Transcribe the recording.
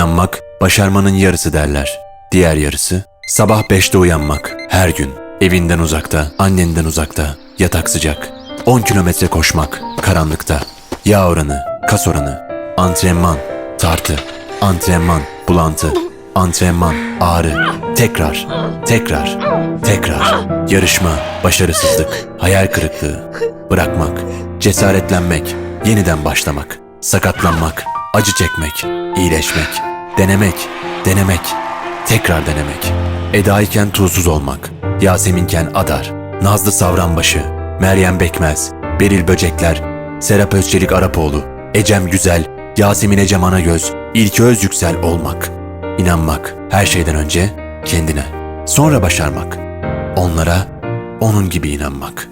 İnanmak başarmanın yarısı derler. Diğer yarısı sabah beşte uyanmak her gün. Evinden uzakta, annenden uzakta, yatak sıcak. 10 kilometre koşmak karanlıkta. Yağ oranı, kas oranı, antrenman, tartı, antrenman, bulantı, antrenman, ağrı, tekrar, tekrar, tekrar, yarışma, başarısızlık, hayal kırıklığı, bırakmak, cesaretlenmek, yeniden başlamak, sakatlanmak, acı çekmek, iyileşmek, denemek, denemek, tekrar denemek. Eda'yken tuzsuz olmak, Yaseminken Adar, Nazlı Savranbaşı, Meryem Bekmez, Beril Böcekler, Serap Özçelik Arapoğlu, Ecem Güzel, Yasemin Ecem Anagöz, İlki Özyüksel olmak. İnanmak her şeyden önce kendine, sonra başarmak. Onlara onun gibi inanmak.